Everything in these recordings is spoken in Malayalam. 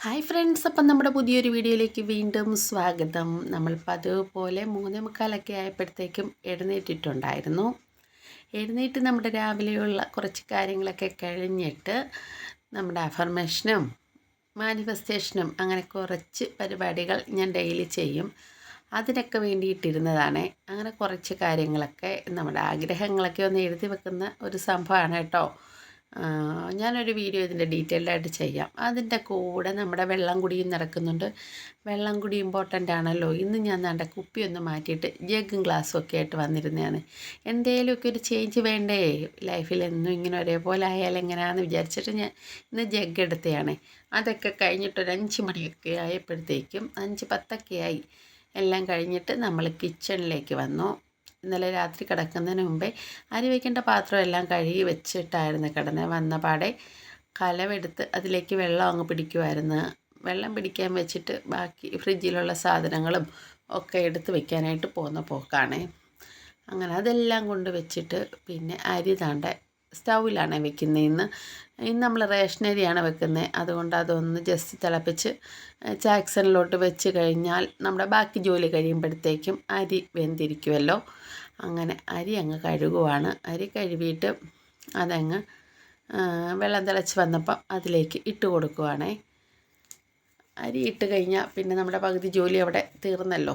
ഹായ് ഫ്രണ്ട്സ് അപ്പം നമ്മുടെ പുതിയൊരു വീഡിയോയിലേക്ക് വീണ്ടും സ്വാഗതം. നമ്മളിപ്പോൾ അതുപോലെ മൂന്നേ മുക്കാലൊക്കെ ആയപ്പോഴത്തേക്കും എഴുന്നേറ്റിട്ടുണ്ടായിരുന്നു. എഴുന്നേറ്റ് നമ്മുടെ രാവിലെയുള്ള കുറച്ച് കാര്യങ്ങളൊക്കെ കഴിഞ്ഞിട്ട് നമ്മുടെ അഫർമേഷനും മാനിഫെസ്റ്റേഷനും അങ്ങനെ കുറച്ച് പരിപാടികൾ ഞാൻ ഡെയിലി ചെയ്യും. അതിനൊക്കെ വേണ്ടിയിട്ടിരുന്നതാണ്. അങ്ങനെ കുറച്ച് കാര്യങ്ങളൊക്കെ നമ്മുടെ ആഗ്രഹങ്ങളൊക്കെ ഒന്ന് എഴുതി വെക്കുന്ന ഒരു സംഭവമാണ് കേട്ടോ. ഞാനൊരു വീഡിയോ ഇതിന്റെ ഡീറ്റെയിൽഡായിട്ട് ചെയ്യാം. അതിന്റെ കൂടെ നമ്മുടെ വെള്ളം കുടിയും നടക്കുന്നുണ്ട്. വെള്ളം കുടി ഇമ്പോർട്ടന്റ് ആണല്ലോ. ഇന്ന് ഞാൻ നല്ല കുപ്പിയൊന്ന് മാറ്റിയിട്ട് ജഗ്ഗും ഗ്ലാസ്സും ഒക്കെ ആയിട്ട് വന്നിരുന്നതാണ്. എന്തെങ്കിലുമൊക്കെ ഒരു ചേഞ്ച് വേണ്ടേ? ലൈഫിൽ എന്നും ഇങ്ങനെ ഒരേപോലെ ആയാലും എങ്ങനെയാണെന്ന് വിചാരിച്ചിട്ട് ഞാൻ ഇന്ന് ജഗ് എടുത്തതാണ്. അതൊക്കെ കഴിഞ്ഞിട്ടൊരു അഞ്ച് മണിയൊക്കെ ആയപ്പോഴത്തേക്കും അഞ്ച് പത്തൊക്കെ ആയി. എല്ലാം കഴിഞ്ഞിട്ട് നമ്മൾ കിച്ചണിലേക്ക് വന്നു. ഇന്നലെ രാത്രി കിടക്കുന്നതിന് മുമ്പേ അരി വയ്ക്കേണ്ട പാത്രം എല്ലാം കഴുകി വെച്ചിട്ടായിരുന്നു കിടന്നത് വന്ന പാടെ കലവെടുത്ത് അതിലേക്ക് വെള്ളം അങ്ങ് പിടിക്കുമായിരുന്നു വെള്ളം പിടിക്കാൻ വെച്ചിട്ട് ബാക്കി ഫ്രിഡ്ജിലുള്ള സാധനങ്ങളും ഒക്കെ എടുത്ത് വെക്കാനായിട്ട് പോകുന്ന പോക്കാണ്. അങ്ങനെ അതെല്ലാം കൊണ്ട് വെച്ചിട്ട് പിന്നെ അരി താണ്ട സ്റ്റൗവിലാണ് വെക്കുന്നത് ഇന്ന് ഇന്ന് നമ്മൾ റേഷനരിയാണ് വെക്കുന്നത് അതുകൊണ്ട് അതൊന്ന് ജസ്റ്റ് തിളപ്പിച്ച് ചാക്സണിലോട്ട് വെച്ച് കഴിഞ്ഞാൽ നമ്മുടെ ബാക്കി ജോലി കഴിയുമ്പോഴത്തേക്കും അരി വെന്തിരിക്കുമല്ലോ അങ്ങനെ അരി അങ്ങ് കഴുകുവാണ്. അരി കഴുകിയിട്ട് അതങ്ങ് വെള്ളം തിളച്ച് വന്നപ്പം അതിലേക്ക് ഇട്ട് കൊടുക്കുവാണേ. അരി ഇട്ട് കഴിഞ്ഞാൽ പിന്നെ നമ്മുടെ പകുതി ജോലി അവിടെ തീർന്നല്ലോ.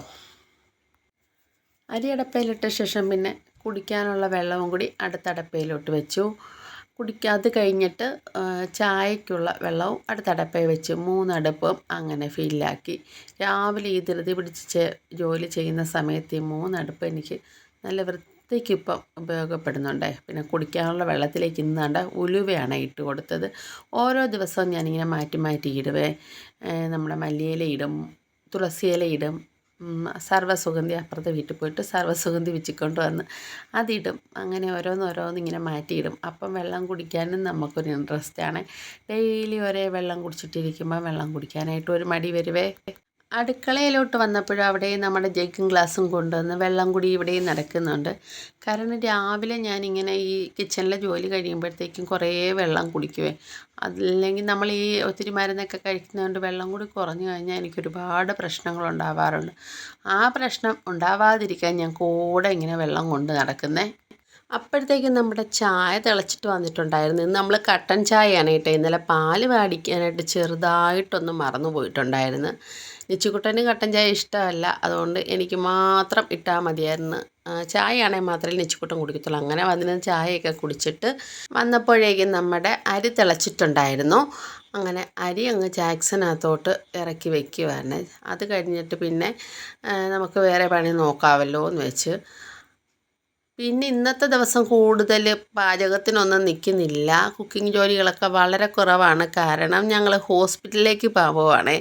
അരി അടപ്പയിലിട്ട ശേഷം പിന്നെ കുടിക്കാനുള്ള വെള്ളവും കൂടി അടുത്ത അടപ്പയിലോട്ട് വെച്ചു. കുടിക്കാതെ കഴിഞ്ഞിട്ട് ചായക്കുള്ള വെള്ളവും അടുത്ത അടപ്പയിൽ വെച്ച്. മൂന്നടുപ്പും അങ്ങനെ ഫില്ലാക്കി. രാവിലെ ഈ ധൃതി പിടിച്ച് ജോലി ചെയ്യുന്ന സമയത്ത് ഈ മൂന്നടുപ്പ് എനിക്ക് നല്ല വൃത്തിക്ക് ഇപ്പം ഉപയോഗപ്പെടുന്നുണ്ട്. പിന്നെ കുടിക്കാനുള്ള വെള്ളത്തിലേക്ക് ഇന്നാണ്ട് ഉലുവയാണ് ഇട്ട് കൊടുത്തത്. ഓരോ ദിവസവും ഞാനിങ്ങനെ മാറ്റി മാറ്റി ഇടുവേ. നമ്മുടെ മല്ലിയില ഇടും തുളസിയില ഇടും സർവസുഗന്ധി അപ്പുറത്തെ വീട്ടിൽ പോയിട്ട് സർവസുഗന്ധി വെച്ചിക്കൊണ്ട് വന്ന് അതിടും. അങ്ങനെ ഓരോന്നോരോന്ന് ഇങ്ങനെ മാറ്റിയിടും അപ്പം വെള്ളം കുടിക്കാനും നമുക്കൊരു ഇൻട്രസ്റ്റ് ആണ്. ഡെയിലി ഒരേ വെള്ളം കുടിച്ചിട്ടിരിക്കുമ്പോൾ വെള്ളം കുടിക്കാനായിട്ട് ഒരു മടി വരുവേ. അടുക്കളയിലോട്ട് വന്നപ്പോഴും അവിടെ നമ്മുടെ ജഗ്ഗും ഗ്ലാസും കൊണ്ടുവന്ന് വെള്ളം കൂടി ഇവിടെ നടക്കുന്നുണ്ട്. കാരണം രാവിലെ ഞാനിങ്ങനെ ഈ കിച്ചണിലെ ജോലി കഴിയുമ്പോഴത്തേക്കും കുറേ വെള്ളം കുടിക്കുവേ. അല്ലെങ്കിൽ നമ്മൾ ഈ ഒത്തിരി മരുന്നൊക്കെ കഴിക്കുന്നതുകൊണ്ട് വെള്ളം കൂടി കുറഞ്ഞു കഴിഞ്ഞാൽ എനിക്ക് ഒരുപാട് പ്രശ്നങ്ങൾ ഉണ്ടാവാറുണ്ട്. ആ പ്രശ്നം ഉണ്ടാവാതിരിക്കാൻ ഞാൻ കൂടെ ഇങ്ങനെ വെള്ളം കൊണ്ട് നടക്കുന്നേ. അപ്പോഴത്തേക്കും നമ്മുടെ ചായ തിളച്ചിട്ട് വന്നിട്ടുണ്ടായിരുന്നു. ഇന്ന് നമ്മൾ കട്ടൻ ചായയാണ് കേട്ടോ ഇന്നലെ പാൽ മേടിക്കാനായിട്ട് ചെറുതായിട്ടൊന്ന് മറന്നു പോയിട്ടുണ്ടായിരുന്നു. നിച്ചുകുട്ടന് കട്ടൻ ചായ ഇഷ്ടമല്ല. അതുകൊണ്ട് എനിക്ക് മാത്രം ഇട്ടാൽ മതിയായിരുന്നു. ചായ ആണെങ്കിൽ മാത്രമേ നിച്ചുക്കുട്ടൻ കുടിക്കത്തുള്ളൂ. അങ്ങനെ വന്നിരുന്ന ചായയൊക്കെ കുടിച്ചിട്ട് വന്നപ്പോഴേക്കും നമ്മുടെ അരി തിളച്ചിട്ടുണ്ടായിരുന്നു. അങ്ങനെ അരി അങ്ങ് ചാക്സിനകത്തോട്ട് ഇറക്കി വയ്ക്കുവായിരുന്നു അത് കഴിഞ്ഞിട്ട് പിന്നെ നമുക്ക് വേറെ പണി നോക്കാമല്ലോ എന്ന് വെച്ച് പിന്നെ ഇന്നത്തെ ദിവസം കൂടുതൽ പാചകത്തിനൊന്നും നിൽക്കുന്നില്ല. കുക്കിംഗ് ജോലികളൊക്കെ വളരെ കുറവാണ്. കാരണം ഞങ്ങൾ ഹോസ്പിറ്റലിലേക്ക് പോവുകയാണ്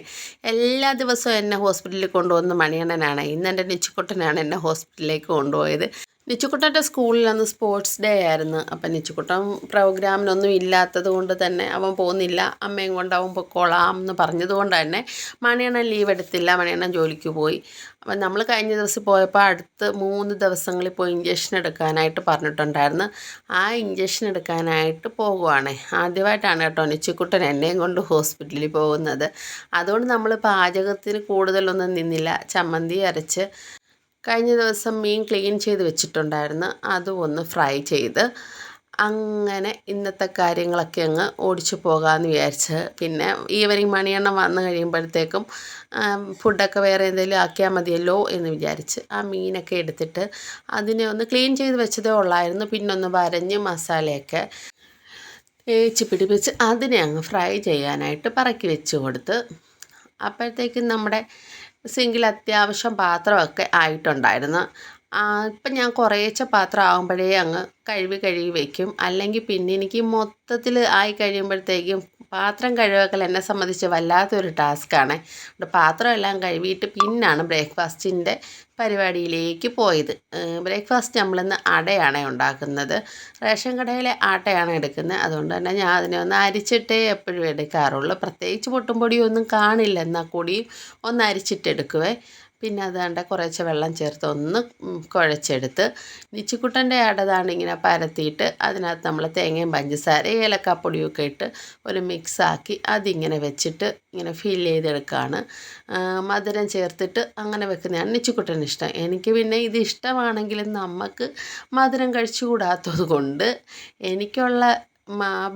എല്ലാ ദിവസവും എന്നെ ഹോസ്പിറ്റലിൽ കൊണ്ടുപോകുന്ന മണിയണ്ണനാണ്. ഇന്ന് എന്റെ നെച്ചിക്കുട്ടനാണ് എന്നെ ഹോസ്പിറ്റലിലേക്ക് കൊണ്ടുപോയത്. നിച്ചുക്കുട്ടന്റെ സ്കൂളിൽ അന്ന് സ്പോർട്സ് ഡേ ആയിരുന്നു. അപ്പം നിച്ചുക്കുട്ടൻ പ്രോഗ്രാമിനൊന്നും ഇല്ലാത്തത് കൊണ്ട് തന്നെ അവൻ പോകുന്നില്ല. അമ്മയും കൊണ്ട് അവൻ പൊക്കോളാം എന്ന് പറഞ്ഞതുകൊണ്ട് തന്നെ മണിയണ്ണൻ ലീവ് എടുത്തില്ല. മണിയണ്ണൻ ജോലിക്ക് പോയി. അപ്പം നമ്മൾ കഴിഞ്ഞ ദിവസം പോയപ്പോൾ അടുത്ത് മൂന്ന് ദിവസങ്ങളിൽ പോയി ഇഞ്ചക്ഷൻ എടുക്കാനായിട്ട് പറഞ്ഞിട്ടുണ്ടായിരുന്നു. ആ ഇഞ്ചക്ഷൻ എടുക്കാനായിട്ട് പോകുവാണ്. ആദ്യമായിട്ടാണ് കേട്ടോ നിച്ചുക്കുട്ടൻ എന്നെയും കൊണ്ട് ഹോസ്പിറ്റലിൽ പോകുന്നത്. അതുകൊണ്ട് നമ്മൾ പാചകത്തിന് കൂടുതലൊന്നും നിന്നില്ല. ചമ്മന്തി അരച്ച് കഴിഞ്ഞ ദിവസം മീൻ ക്ലീൻ ചെയ്ത് വെച്ചിട്ടുണ്ടായിരുന്നു. അതും ഒന്ന് ഫ്രൈ ചെയ്ത് അങ്ങനെ ഇന്നത്തെ കാര്യങ്ങളൊക്കെ അങ്ങ് ഓടിച്ചു പോകാമെന്ന് വിചാരിച്ച്. പിന്നെ ഈവനിങ് മണിയെണ്ണം വന്നു കഴിയുമ്പോഴത്തേക്കും ഫുഡൊക്കെ വേറെ എന്തെങ്കിലും ആക്കിയാൽ മതിയല്ലോ എന്ന് വിചാരിച്ച് ആ മീനൊക്കെ എടുത്തിട്ട് അതിനെ ഒന്ന് ക്ലീൻ ചെയ്ത് വെച്ചതേ ഉള്ളായിരുന്നു. പിന്നെ ഒന്ന് വരഞ്ഞ് മസാലയൊക്കെ തേച്ച് പിടിപ്പിച്ച് അതിനെ അങ്ങ് ഫ്രൈ ചെയ്യാനായിട്ട് പറക്കി വെച്ച് കൊടുത്ത്. അപ്പോഴത്തേക്കും നമ്മുടെ സിങ്കിൽ അത്യാവശ്യം പാത്രമൊക്കെ ആയിട്ടുണ്ടായിരുന്നു. ഇപ്പം ഞാൻ കുറേശ്ശെ പാത്രം ആകുമ്പോഴേ അങ്ങ് കഴുകി കഴുകി വയ്ക്കും അല്ലെങ്കിൽ പിന്നെ എനിക്ക് മൊത്തത്തിൽ ആയി കഴിയുമ്പോഴത്തേക്കും പാത്രം കഴുകൽ എന്നെ സംബന്ധിച്ച് വല്ലാത്തൊരു ടാസ്ക്കാണ്. പാത്രമെല്ലാം കഴുകിയിട്ട് പിന്നാണ് ബ്രേക്ക്ഫാസ്റ്റിന്റെ പരിപാടിയിലേക്ക് പോയത്. ബ്രേക്ക്ഫാസ്റ്റ് നമ്മളിന്ന് അടയാണ് ഉണ്ടാക്കുന്നത്. റേഷൻ കടയിലെ ആട്ടയാണ് എടുക്കുന്നത്. അതുകൊണ്ട് തന്നെ ഞാൻ അതിനെ ഒന്ന് അരിച്ചിട്ടേ എപ്പോഴും എടുക്കാറുള്ളൂ. പ്രത്യേകിച്ച് പൊട്ടും പൊടിയൊന്നും കാണില്ല. എന്നാൽ കൂടിയും ഒന്ന് അരിച്ചിട്ടെടുക്കുവേ. പിന്നെ അത് വേണ്ട കുറച്ച് വെള്ളം ചേർത്ത് ഒന്ന് കുഴച്ചെടുത്ത് നിച്ചിക്കുട്ടന്റെ അടതാണ് ഇങ്ങനെ പരത്തിയിട്ട് അതിനകത്ത് നമ്മൾ തേങ്ങയും പഞ്ചസാരയും ഏലക്കാപ്പൊടിയൊക്കെ ഇട്ട് ഒരു മിക്സാക്കി അതിങ്ങനെ വെച്ചിട്ട് ഇങ്ങനെ ഫിൽ ചെയ്തെടുക്കുകയാണ് മധുരം ചേർത്തിട്ട് അങ്ങനെ വെക്കുന്നതാണ് നിച്ചിക്കുട്ടന് ഇഷ്ടം. എനിക്ക് പിന്നെ ഇത് ഇഷ്ടമാണെങ്കിലും നമുക്ക് മധുരം കഴിച്ചുകൂടാത്തത് കൊണ്ട് എനിക്കുള്ള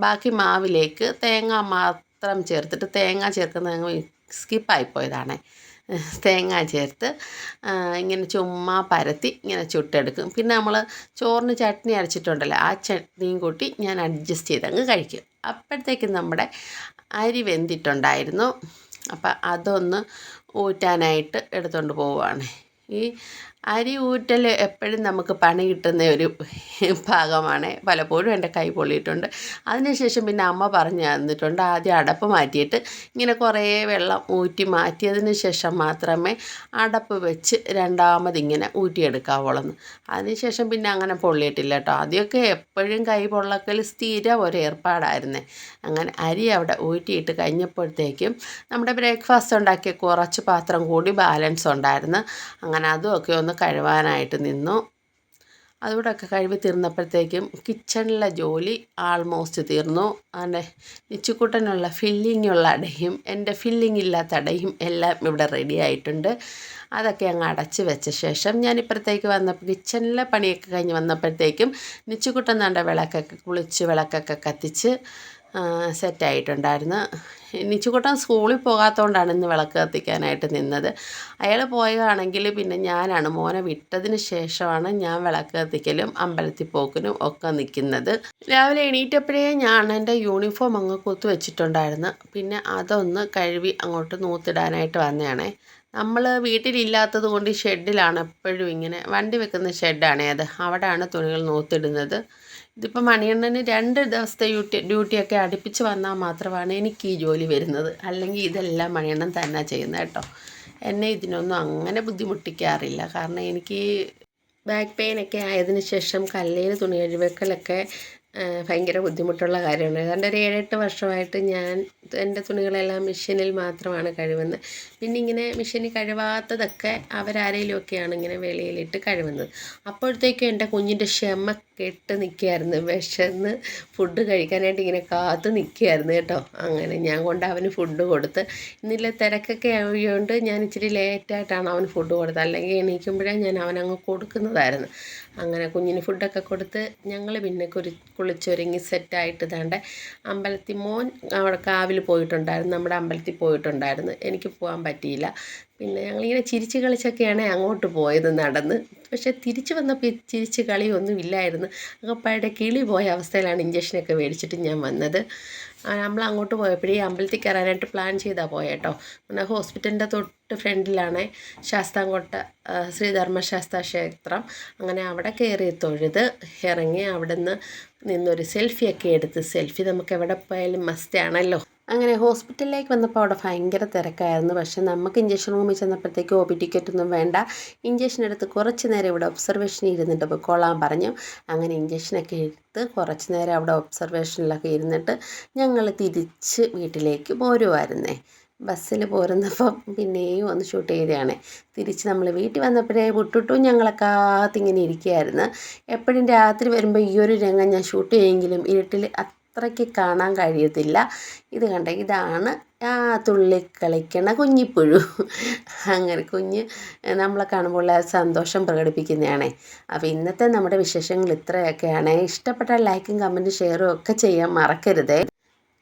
ബാക്കി മാവിലേക്ക് തേങ്ങ മാത്രം ചേർത്തിട്ട് തേങ്ങ ചേർക്കുന്ന സ്കിപ്പായിപ്പോയതാണ് തേങ്ങ ചേർത്ത് ഇങ്ങനെ ചുമ്മാ പരത്തി ഇങ്ങനെ ചുട്ടെടുക്കും. പിന്നെ നമ്മൾ ചോറിന് ചട്നി അരച്ചിട്ടുണ്ടല്ലോ ആ ചട്നിയും കൂട്ടി ഞാൻ അഡ്ജസ്റ്റ് ചെയ്ത് അങ്ങ് കഴിക്കും. അപ്പോഴത്തേക്കും നമ്മുടെ അരി വെന്തിട്ടുണ്ടായിരുന്നു. അപ്പം അതൊന്ന് ഊറ്റാനായിട്ട് എടുത്തുകൊണ്ട് പോവുകയാണ് ഈ അരി ഊറ്റൽ എപ്പോഴും നമുക്ക് പണി കിട്ടുന്ന ഒരു ഭാഗമാണ്. പലപ്പോഴും എന്റെ കൈ പൊള്ളിയിട്ടുണ്ട്. അതിനുശേഷം പിന്നെ അമ്മ പറഞ്ഞു തന്നിട്ടുണ്ട് ആദ്യം അടപ്പ് മാറ്റിയിട്ട് ഇങ്ങനെ കുറേ വെള്ളം ഊറ്റി മാറ്റിയതിന് ശേഷം മാത്രമേ അടപ്പ് വെച്ച് രണ്ടാമത് ഇങ്ങനെ ഊറ്റിയെടുക്കാവുള്ളൂ. അതിനുശേഷം പിന്നെ അങ്ങനെ പൊള്ളിയിട്ടില്ല കേട്ടോ. ആദ്യമൊക്കെ എപ്പോഴും കൈ പൊള്ളക്കൽ സ്ഥിരം ഒരു ഏർപ്പാടായിരുന്നേ. അങ്ങനെ അരി അവിടെ ഊറ്റിയിട്ട് കഴിഞ്ഞപ്പോഴത്തേക്കും നമ്മുടെ ബ്രേക്ക്ഫാസ്റ്റ് ഉണ്ടാക്കിയ കുറച്ച് പാത്രം കൂടി ബാലൻസ് ഉണ്ടായിരുന്നു. അങ്ങനെ അതുമൊക്കെ ഒന്ന് കഴുകാനായിട്ട് നിന്നു. അതുകൂടെയൊക്കെ കഴുകി തീർന്നപ്പോഴത്തേക്കും കിച്ചണിലെ ജോലി ആൾമോസ്റ്റ് തീർന്നു. അങ്ങനെ നിച്ചുക്കൂട്ടനുള്ള ഫില്ലിങ്ങുള്ള അടയും എന്റെ ഫില്ലിംഗ് ഇല്ലാത്ത അടയും എല്ലാം ഇവിടെ റെഡി ആയിട്ടുണ്ട്. അതൊക്കെ അങ്ങ് അടച്ച് വെച്ച ശേഷം ഞാൻ ഇപ്പുറത്തേക്ക് വന്നപ്പോൾ കിച്ചണിലെ പണിയൊക്കെ കഴിഞ്ഞ് വന്നപ്പോഴത്തേക്കും നിച്ചുക്കുട്ടൻ നല്ല വിളക്കൊക്കെ കുളിച്ച് വിളക്കൊക്കെ കത്തിച്ച് സെറ്റായിട്ടുണ്ടായിരുന്നു. നിച്ചുകുട്ടൻ സ്കൂളിൽ പോകാത്തതുകൊണ്ടാണ് ഇന്ന് വിളക്ക് കത്തിക്കാനായിട്ട് നിന്നത്. അയാൾ പോയതാണെങ്കിൽ പിന്നെ ഞാനാണ് മോനെ വിട്ടതിന് ശേഷമാണ് ഞാൻ വിളക്ക് കത്തിക്കലും അമ്പലത്തിൽ പോക്കിനും ഒക്കെ നിൽക്കുന്നത്. രാവിലെ എണീറ്റപ്പോഴേ ഞാൻ എന്റെ യൂണിഫോം അങ്ങ് കുത്തു വെച്ചിട്ടുണ്ടായിരുന്നു പിന്നെ അതൊന്ന് കഴുകി അങ്ങോട്ട് നൂത്തിടാനായിട്ട് വന്നതാണേ. നമ്മൾ വീട്ടിലില്ലാത്തത് കൊണ്ട് ഷെഡിലാണ് എപ്പോഴും ഇങ്ങനെ വണ്ടി വെക്കുന്ന ഷെഡാണേ അത്. അവിടെയാണ് തുണികൾ നൂത്തിടുന്നത്. ഇതിപ്പോൾ മണിയണ്ണന് രണ്ട് ദിവസത്തെ ഡ്യൂട്ടി ഡ്യൂട്ടിയൊക്കെ അടുപ്പിച്ച് വന്നാൽ മാത്രമാണ് എനിക്ക് ഈ ജോലി വരുന്നത്. അല്ലെങ്കിൽ ഇതെല്ലാം മണിയണ്ണൻ തന്നെ ചെയ്യുന്നത് കേട്ടോ. എന്നെ ഇതിനൊന്നും അങ്ങനെ ബുദ്ധിമുട്ടിക്കാറില്ല. കാരണം എനിക്ക് ബാക്ക് പെയിനൊക്കെ ആയതിനു ശേഷം കല്ലയിൽ തുണി കഴുകലൊക്കെ ഭയങ്കര ബുദ്ധിമുട്ടുള്ള കാര്യമാണ്. ഏതാണ്ട് ഒരു ഏഴെട്ട് വർഷമായിട്ട് ഞാൻ എന്റെ തുണികളെല്ലാം മെഷീനിൽ മാത്രമാണ് കഴുകുന്നത്. പിന്നെ ഇങ്ങനെ മെഷീനിൽ കഴുകാത്തതൊക്കെ അവരാരെങ്കിലുമൊക്കെയാണ് ഇങ്ങനെ വെളിയിലിട്ട് കഴുകുന്നത്. അപ്പോഴത്തേക്കും എന്റെ കുഞ്ഞിന്റെ ക്ഷമ കെട്ട് നിൽക്കുകയായിരുന്നു വിശന്ന് ഫുഡ് കഴിക്കാനായിട്ട് ഇങ്ങനെ കാത്തു നിൽക്കുകയായിരുന്നു കേട്ടോ. അങ്ങനെ ഞാൻ കൊണ്ട് അവന് ഫുഡ് കൊടുത്ത്. ഇന്നില്ല തിരക്കൊക്കെ ആയതുകൊണ്ട് ഞാൻ ഇച്ചിരി ലേറ്റായിട്ടാണ് അവന് ഫുഡ് കൊടുത്തത്. അല്ലെങ്കിൽ എണീക്കുമ്പോഴേ ഞാൻ അവനങ്ങ് കൊടുക്കുന്നതായിരുന്നു. അങ്ങനെ കുഞ്ഞിന് ഫുഡൊക്കെ കൊടുത്ത് ഞങ്ങൾ പിന്നെ കുരി കുളിച്ചൊരുങ്ങി സെറ്റായിട്ട് ഇതാണ്ട് അമ്പലത്തിൽ മോൻ അവിടെ കാവിൽ പോയിട്ടുണ്ടായിരുന്നു. നമ്മുടെ അമ്പലത്തിൽ പോയിട്ടുണ്ടായിരുന്നു. എനിക്ക് പോകാൻ പറ്റിയില്ല. പിന്നെ ഞങ്ങളിങ്ങനെ ചിരിച്ച് കളിച്ചൊക്കെയാണ് അങ്ങോട്ട് പോയത് നടന്ന്. പക്ഷെ തിരിച്ച് വന്നപ്പോൾ ചിരിച്ച് കളിയൊന്നും ഇല്ലായിരുന്നു. അകപ്പാടെ കിളി പോയ അവസ്ഥയിലാണ് ഇഞ്ചക്ഷനൊക്കെ മേടിച്ചിട്ട് ഞാൻ വന്നത്. നമ്മൾ അങ്ങോട്ട് പോയപ്പോഴേ അമ്പലത്തിൽ കയറാനായിട്ട് പ്ലാൻ ചെയ്താൽ പോയേട്ടോ. പിന്നെ ഹോസ്പിറ്റലിന്റെ തൊട്ട് ഫ്രണ്ടിലാണ് ശാസ്താംകോട്ട ശ്രീധർമ്മശാസ്ത്ര ക്ഷേത്രം അങ്ങനെ അവിടെ കയറി തൊഴുത് ഇറങ്ങി അവിടെ നിന്ന് നിന്നൊരു സെൽഫിയൊക്കെ എടുത്ത് സെൽഫി നമുക്ക് എവിടെ പോയാലും മസ്റ്റാണല്ലോ അങ്ങനെ ഹോസ്പിറ്റലിലേക്ക് വന്നപ്പോൾ അവിടെ ഭയങ്കര തിരക്കായിരുന്നു. പക്ഷെ നമുക്ക് ഇഞ്ചക്ഷൻ റൂമിൽ ചെന്നപ്പോഴത്തേക്ക് ഒ പി ടിക്കറ്റ് ഒന്നും വേണ്ട. ഇഞ്ചക്ഷൻ എടുത്ത് കുറച്ച് നേരം ഇവിടെ ഒബ്സർവേഷനിൽ ഇരുന്നിട്ട് പൊയ്ക്കോളാൻ പറഞ്ഞു. അങ്ങനെ ഇഞ്ചക്ഷനൊക്കെ എടുത്ത് കുറച്ച് നേരം അവിടെ ഒബ്സർവേഷനിലൊക്കെ ഇരുന്നിട്ട് ഞങ്ങൾ തിരിച്ച് വീട്ടിലേക്ക് പോരുമായിരുന്നേ ബസ്സിൽ പോരുന്നപ്പം പിന്നെയും ഒന്ന് ഷൂട്ട് ചെയ്തതാണ്. തിരിച്ച് നമ്മൾ വീട്ടിൽ വന്നപ്പോഴേ വിട്ടിട്ടും ഞങ്ങളെ കാത്തിങ്ങനെ ഇരിക്കുകയായിരുന്നു. എപ്പോഴും രാത്രി വരുമ്പോൾ ഈ ഒരു രംഗം ഞാൻ ഷൂട്ട് ചെയ്യുമെങ്കിലും ഇരുട്ടിൽ അത്രയ്ക്ക് കാണാൻ കഴിയത്തില്ല. ഇത് കണ്ട ഇതാണ് ആ തുള്ളി കളിക്കണ കുഞ്ഞിപ്പുഴു. അങ്ങനെ കുഞ്ഞ് നമ്മളെ കാണുമ്പോൾ സന്തോഷം പ്രകടിപ്പിക്കുന്നതാണേ. അപ്പോൾ ഇന്നത്തെ നമ്മുടെ വിശേഷങ്ങൾ ഇത്രയൊക്കെയാണ്. ഇഷ്ടപ്പെട്ട ലൈക്കും കമന്റും ഷെയറും ഒക്കെ ചെയ്യാൻ മറക്കരുതേ.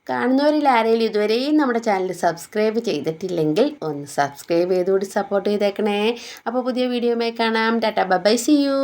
കാണുന്നവരിൽ ആരെങ്കിലും ഇതുവരെയും നമ്മുടെ ചാനൽ സബ്സ്ക്രൈബ് ചെയ്തിട്ടില്ലെങ്കിൽ ഒന്ന് സബ്സ്ക്രൈബ് ചെയ്തുകൂടി സപ്പോർട്ട് ചെയ്തേക്കണേ. അപ്പോൾ പുതിയ വീഡിയോയുമായി കാണാം. Tata bye see you.